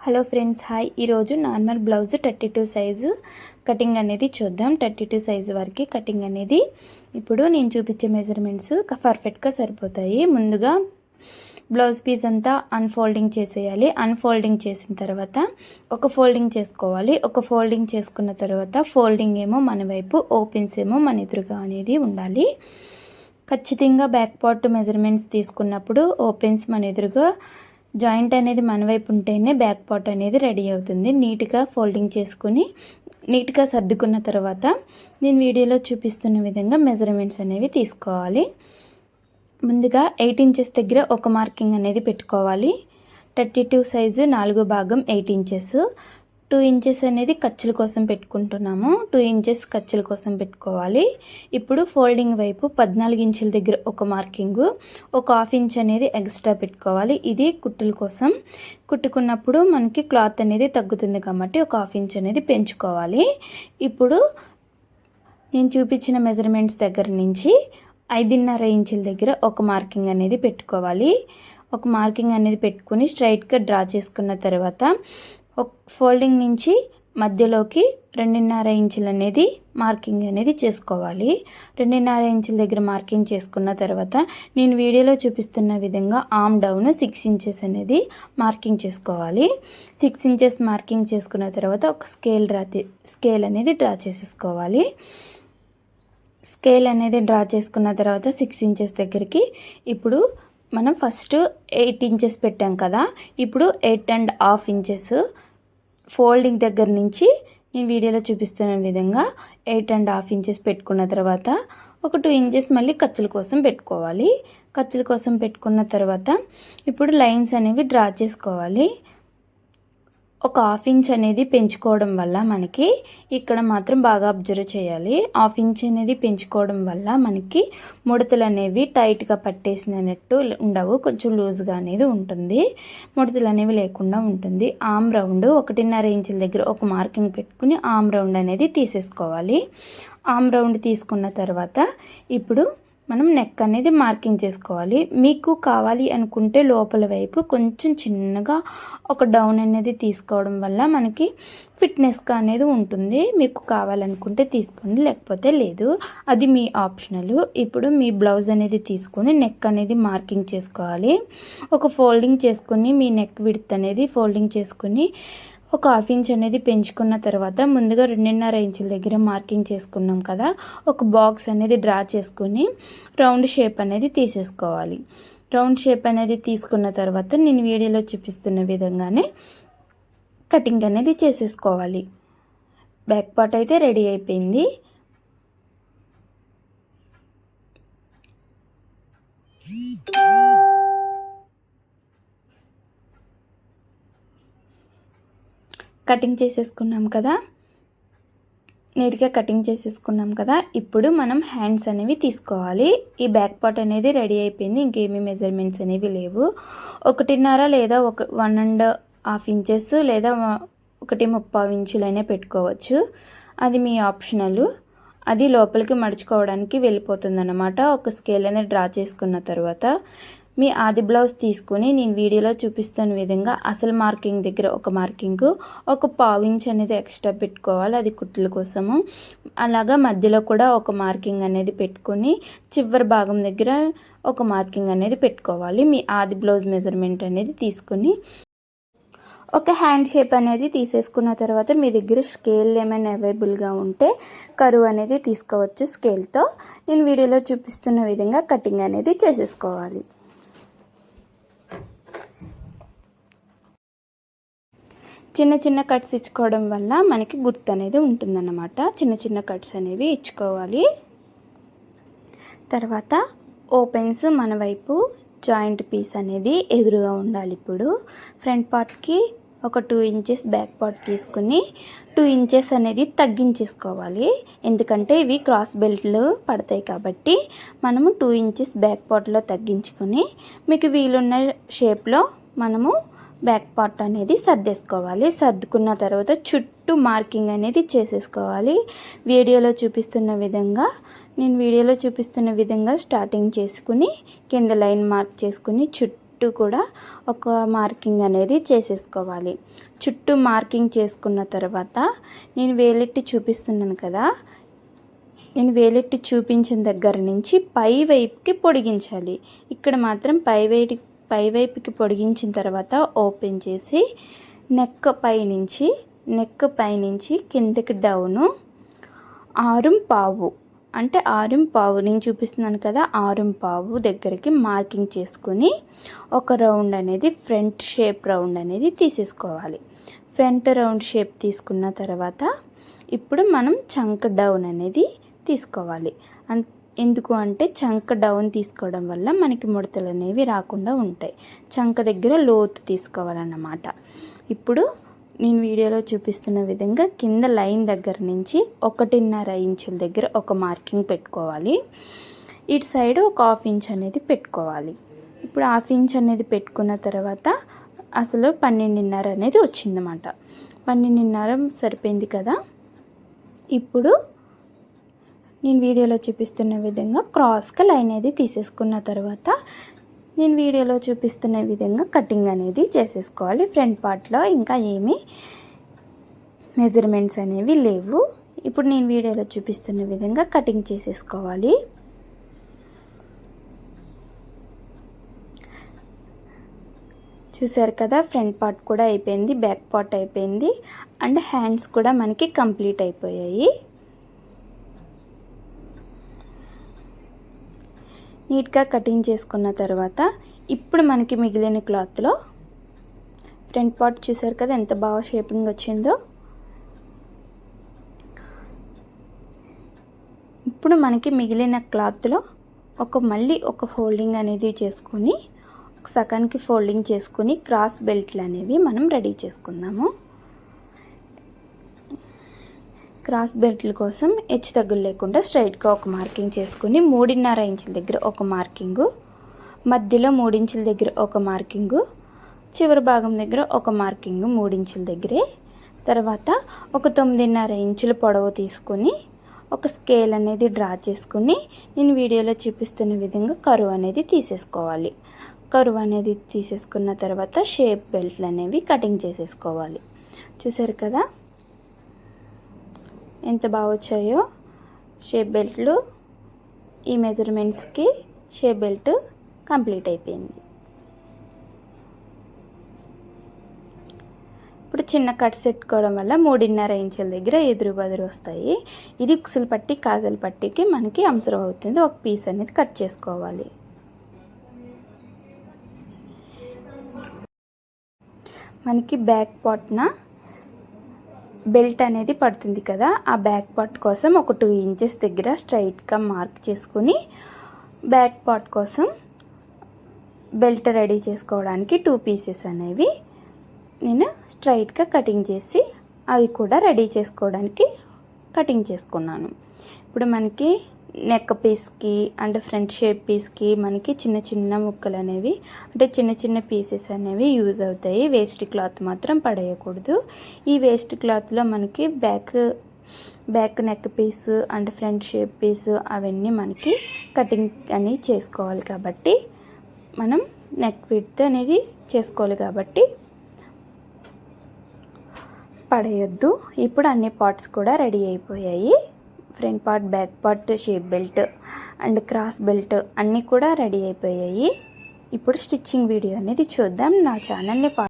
Hello friends hi. ఈరోజు normal blouse thirty two size cutting అనేది చూద్దాం. థర్టీ టూ సైజు వరకు కటింగ్ అనేది ఇప్పుడు నేను చూపించే మెజర్మెంట్స్ పర్ఫెక్ట్గా సరిపోతాయి. ముందుగా బ్లౌజ్ పీస్ అంతా అన్ఫోల్డింగ్ చేసేయాలి. అన్ఫోల్డింగ్ చేసిన తర్వాత ఒక ఫోల్డింగ్ చేసుకోవాలి. ఒక ఫోల్డింగ్ చేసుకున్న తర్వాత ఫోల్డింగ్ ఏమో మన వైపు ఓపెన్స్ ఏమో మన ఎదురుగా అనేది ఉండాలి. ఖచ్చితంగా బ్యాక్ పార్ట్ మెజర్మెంట్స్ తీసుకున్నప్పుడు ఓపెన్స్ మన ఎదురుగా జాయింట్ అనేది మన వైపు ఉంటేనే బ్యాక్ పార్ట్ అనేది రెడీ అవుతుంది. నీట్గా ఫోల్డింగ్ చేసుకుని నీట్గా సర్దుకున్న తర్వాత నేను వీడియోలో చూపిస్తున్న విధంగా మెజర్మెంట్స్ అనేవి తీసుకోవాలి. ముందుగా ఎయిట్ ఇంచెస్ దగ్గర ఒక మార్కింగ్ అనేది పెట్టుకోవాలి. థర్టీ టూ సైజు నాలుగో భాగం ఎయిట్ ఇంచెస్. టూ ఇంచెస్ అనేది ఖర్చుల కోసం పెట్టుకుంటున్నాము. టూ ఇంచెస్ ఖర్చుల కోసం పెట్టుకోవాలి. ఇప్పుడు ఫోల్డింగ్ వైపు పద్నాలుగు ఇంచుల దగ్గర ఒక మార్కింగు ఒక హాఫ్ ఇంచ్ అనేది ఎక్స్ట్రా పెట్టుకోవాలి. ఇది కుట్టుల కోసం. కుట్టుకున్నప్పుడు మనకి క్లాత్ అనేది తగ్గుతుంది కాబట్టి ఒక హాఫ్ ఇంచ్ అనేది పెంచుకోవాలి. ఇప్పుడు నేను చూపించిన మెజర్మెంట్స్ దగ్గర నుంచి ఐదున్నర ఇంచుల దగ్గర ఒక మార్కింగ్ అనేది పెట్టుకోవాలి. ఒక మార్కింగ్ అనేది పెట్టుకుని స్ట్రైట్గా డ్రా చేసుకున్న తర్వాత ఒక ఫోల్డింగ్ నుంచి మధ్యలోకి రెండున్నర ఇంచులు అనేది మార్కింగ్ అనేది చేసుకోవాలి. రెండున్నర ఇంచుల దగ్గర మార్కింగ్ చేసుకున్న తర్వాత నేను వీడియోలో చూపిస్తున్న విధంగా ఆమ్ డౌన్ సిక్స్ ఇంచెస్ అనేది మార్కింగ్ చేసుకోవాలి. సిక్స్ ఇంచెస్ మార్కింగ్ చేసుకున్న తర్వాత ఒక స్కేల్ డ్రా స్కేల్ అనేది డ్రా చేసేసుకోవాలి. స్కేల్ అనేది డ్రా చేసుకున్న తర్వాత సిక్స్ ఇంచెస్ దగ్గరికి ఇప్పుడు మనం ఫస్ట్ ఎయిట్ ఇంచెస్ పెట్టాం కదా ఇప్పుడు eight and half inches folding దగ్గర నుంచి నేను వీడియోలో చూపిస్తున్న విధంగా ఎయిట్ అండ్ హాఫ్ ఇంచెస్ పెట్టుకున్న తర్వాత ఒక టూ ఇంచెస్ మళ్ళీ ఖర్చుల కోసం పెట్టుకోవాలి. ఖర్చుల కోసం పెట్టుకున్న తర్వాత ఇప్పుడు లైన్స్ అనేవి డ్రా చేసుకోవాలి. ఒక హాఫ్ ఇంచ్ అనేది పెంచుకోవడం వల్ల మనకి ఇక్కడ మాత్రం బాగా అబ్జర్వ్ చేయాలి. హాఫ్ ఇంచ్ అనేది పెంచుకోవడం వల్ల మనకి ముడతలు అనేవి టైట్గా పట్టేసినట్టు ఉండవు. కొంచెం లూజ్గా అనేది ఉంటుంది. ముడతలు అనేవి లేకుండా ఉంటుంది. ఆమ్ రౌండ్ ఒకటిన్నర ఇంచుల దగ్గర ఒక మార్కింగ్ పెట్టుకుని ఆమ్ రౌండ్ అనేది తీసేసుకోవాలి. ఆమ్ రౌండ్ తీసుకున్న తర్వాత ఇప్పుడు మనం నెక్ అనేది మార్కింగ్ చేసుకోవాలి. మీకు కావాలి అనుకుంటే లోపల వైపు కొంచెం చిన్నగా ఒక డౌన్ అనేది తీసుకోవడం వల్ల మనకి ఫిట్నెస్గా అనేది ఉంటుంది. మీకు కావాలనుకుంటే తీసుకోండి లేకపోతే లేదు. అది మీ ఆప్షనల్ ఇప్పుడు మీ బ్లౌజ్ అనేది తీసుకొని నెక్ అనేది మార్కింగ్ చేసుకోవాలి. ఒక ఫోల్డింగ్ చేసుకొని మీ నెక్ విడ్త్ అనేది ఫోల్డింగ్ చేసుకొని ఒక హాఫ్ ఇంచ్ అనేది పెంచుకున్న తర్వాత ముందుగా రెండున్నర ఇంచుల దగ్గర మార్కింగ్ చేసుకున్నాం కదా ఒక బాక్స్ అనేది డ్రా చేసుకుని రౌండ్ షేప్ అనేది తీసేసుకోవాలి. రౌండ్ షేప్ అనేది తీసుకున్న తర్వాత నేను వీడియోలో చూపిస్తున్న విధంగానే కటింగ్ అనేది చేసేసుకోవాలి. బ్యాక్ పార్ట్ అయితే రెడీ అయిపోయింది. కటింగ్ చేసేసుకున్నాం కదా? నీట్గా కటింగ్ చేసేసుకున్నాం కదా? ఇప్పుడు మనం హ్యాండ్స్ అనేవి తీసుకోవాలి. ఈ బ్యాక్ పార్ట్ అనేది రెడీ అయిపోయింది. ఇంకేమీ మెజర్మెంట్స్ అనేవి లేవు. ఒకటిన్నర లేదా ఒక వన్ అండ్ హాఫ్ ఇంచెస్ లేదా ఒకటి ముప్పావు ఇంచులైనా పెట్టుకోవచ్చు. అది మీ ఆప్షనల్. అది లోపలికి మడుచుకోవడానికి వెళ్ళిపోతుంది అన్నమాట ఒక స్కేల్ అనేది డ్రా చేసుకున్న తర్వాత. మీ ఆది బ్లౌజ్ తీసుకుని నేను వీడియోలో చూపిస్తున్న విధంగా అసలు మార్కింగ్ దగ్గర ఒక మార్కింగ్ ఒక పావు ఇంచ్ అనేది ఎక్స్ట్రా పెట్టుకోవాలి అది కుట్ల కోసము. అలాగా మధ్యలో కూడా ఒక మార్కింగ్ అనేది పెట్టుకొని చివరి భాగం దగ్గర ఒక మార్కింగ్ అనేది పెట్టుకోవాలి. మీ ఆది బ్లౌజ్ మెజర్మెంట్ అనేది తీసుకుని ఒక హ్యాండ్ షేప్ అనేది తీసేసుకున్న తర్వాత మీ దగ్గర స్కేల్ ఏమైనా అవైలబుల్గా ఉంటే కరువు అనేది తీసుకోవచ్చు స్కేల్తో. నేను వీడియోలో చూపిస్తున్న విధంగా కటింగ్ అనేది చేసేసుకోవాలి. చిన్న చిన్న కట్స్ ఇచ్చుకోవడం వల్ల మనకి గుర్తు అనేది ఉంటుందన్నమాట. చిన్న చిన్న కట్స్ అనేవి ఇచ్చుకోవాలి. తర్వాత ఓపెన్స్ మన వైపు జాయింట్ పీస్ అనేది ఎదురుగా ఉండాలి ఇప్పుడు. ఫ్రంట్ పార్ట్కి ఒక టూ ఇంచెస్ బ్యాక్ పార్ట్ తీసుకుని టూ ఇంచెస్ అనేది తగ్గించేసుకోవాలి. ఎందుకంటే ఇవి క్రాస్ బెల్ట్లు పడతాయి కాబట్టి మనము టూ ఇంచెస్ బ్యాక్ పార్ట్లో తగ్గించుకొని మీకు వీలున్న షేప్లో మనము బ్యాక్ పార్ట్ అనేది సర్దేసుకోవాలి. సర్దుకున్న తర్వాత చుట్టూ మార్కింగ్ అనేది చేసేసుకోవాలి. వీడియోలో చూపిస్తున్న విధంగా నేను వీడియోలో చూపిస్తున్న విధంగా స్టార్టింగ్ చేసుకుని కింద లైన్ మార్క్ చేసుకుని చుట్టూ కూడా ఒక మార్కింగ్ అనేది చేసేసుకోవాలి. చుట్టూ మార్కింగ్ చేసుకున్న తర్వాత నేను వేలెట్టి చూపిస్తున్నాను కదా నేను వేలెట్టి చూపించిన దగ్గర నుంచి పై వైపుకి పొడిగించాలి. ఇక్కడ మాత్రం పై వైపు పై వైపుకి పొడిగించిన తర్వాత ఓపెన్ చేసి నెక్ పైనుంచి నెక్ పైనుంచి కిందకి డౌను. ఆరుం పావు. అంటే ఆరుం పావు. నేను చూపిస్తున్నాను కదా ఆరుం పావు దగ్గరికి మార్కింగ్ చేసుకుని ఒక రౌండ్ అనేది ఫ్రంట్ షేప్ రౌండ్ అనేది తీసేసుకోవాలి. ఫ్రంట్ రౌండ్ షేప్ తీసుకున్న తర్వాత ఇప్పుడు మనం చంక్ డౌన్ అనేది తీసుకోవాలి. అన్ ఎందుకు అంటే చంక డౌన్ తీసుకోవడం వల్ల మనకి ముడతలు అనేవి రాకుండా ఉంటాయి. చంక దగ్గర లోతు తీసుకోవాలన్నమాట. ఇప్పుడు నేను వీడియోలో చూపిస్తున్న విధంగా కింద లైన్ దగ్గర నుంచి ఒకటిన్నర ఇంచుల దగ్గర ఒక మార్కింగ్ పెట్టుకోవాలి. ఇటు సైడ్ ఒక హాఫ్ ఇంచ్ అనేది పెట్టుకోవాలి. ఇప్పుడు హాఫ్ ఇంచ్ అనేది పెట్టుకున్న తర్వాత అసలు పన్నెండున్నర అనేది వచ్చిందన్నమాట. పన్నెండున్నర సరిపోయింది కదా? ఇప్పుడు నేను వీడియోలో చూపిస్తున్న విధంగా క్రాస్గా లైన్ అనేది తీసేసుకున్న తర్వాత నేను వీడియోలో చూపిస్తున్న విధంగా కటింగ్ అనేది చేసేసుకోవాలి. ఫ్రంట్ పార్ట్లో ఇంకా ఏమీ మెజర్మెంట్స్ అనేవి లేవు. ఇప్పుడు నేను వీడియోలో చూపిస్తున్న విధంగా కటింగ్ చేసేసుకోవాలి. చూసారు కదా ఫ్రంట్ పార్ట్ కూడా అయిపోయింది బ్యాక్ పార్ట్ అయిపోయింది. అండ్ హ్యాండ్స్ కూడా మనకి కంప్లీట్ అయిపోయాయి. నీట్గా కటింగ్ చేసుకున్న తర్వాత ఇప్పుడు మనకి మిగిలిన క్లాత్లో ఫ్రంట్ పార్ట్ చూసారు కదా ఎంత బాగా షేపింగ్ వచ్చిందో? ఇప్పుడు మనకి మిగిలిన క్లాత్లో ఒక మళ్ళీ ఒక ఫోల్డింగ్ అనేది చేసుకొని సగానికి ఫోల్డింగ్ చేసుకుని క్రాస్ బెల్ట్లు అనేవి మనం రెడీ చేసుకుందాము. క్రాస్ బెల్ట్ల కోసం హెచ్చు తగ్గులు లేకుండా స్ట్రైట్గా ఒక మార్కింగ్ చేసుకుని మూడున్నర ఇంచుల దగ్గర ఒక మార్కింగు మధ్యలో మూడించుల దగ్గర ఒక మార్కింగు చివరి భాగం దగ్గర ఒక మార్కింగ్ మూడించుల దగ్గరే. తర్వాత ఒక తొమ్మిదిన్నర ఇంచుల పొడవు తీసుకొని ఒక స్కేల్ అనేది డ్రా చేసుకుని నేను వీడియోలో చూపిస్తున్న విధంగా కరువు అనేది తీసేసుకోవాలి. కరువు అనేది తీసేసుకున్న తర్వాత షేప్ బెల్ట్లు అనేవి కటింగ్ చేసేసుకోవాలి. చూసారు కదా? ఎంత బాగా వచ్చాయో షేప్ బెల్ట్లు ఈ మెజర్మెంట్స్కి షేప్ బెల్ట్ కంప్లీట్ అయిపోయింది. ఇప్పుడు చిన్న కట్స్ పెట్టుకోవడం వల్ల మూడున్నర ఇంచుల దగ్గర ఎదురు బదురు వస్తాయి. ఇది ఉక్సుల పట్టి కాజల పట్టికి మనకి అవసరం అవుతుంది. ఒక పీస్ అనేది కట్ చేసుకోవాలి. మనకి బ్యాక్ పాట్న బెల్ట్ అనేది పడుతుంది కదా ఆ బ్యాక్ పార్ట్ కోసం ఒక టూ ఇంచెస్ దగ్గర స్ట్రైట్గా మార్క్ చేసుకుని బ్యాక్ పార్ట్ కోసం బెల్ట్ రెడీ చేసుకోవడానికి టూ పీసెస్ అనేవి నేను స్ట్రైట్గా కటింగ్ చేసి అవి కూడా రెడీ చేసుకోవడానికి కటింగ్ చేసుకున్నాను. ఇప్పుడు మనకి నెక్ పీస్కి అండ్ ఫ్రంట్ షేప్ పీస్కి మనకి చిన్న చిన్న ముక్కలు అనేవి అంటే చిన్న చిన్న పీసెస్ అనేవి యూజ్ అవుతాయి. వేస్ట్ క్లాత్ మాత్రం పడేయకూడదు. ఈ వేస్ట్ క్లాత్లో మనకి back back neck piece and front shape piece అవన్నీ మనకి కటింగ్ అనేది చేసుకోవాలి కాబట్టి మనం నెక్ విడ్త్ అనేది చేసుకోవాలి కాబట్టి పడేయొద్దు. ఇప్పుడు అన్ని పార్ట్స్ కూడా రెడీ అయిపోయాయి. Front part back part shape belt and cross belt అన్నీ కూడా రెడీ అయిపోయాయి. ఇప్పుడు స్టిచ్చింగ్ వీడియో అనేది చూద్దాం. నా ఛానల్ని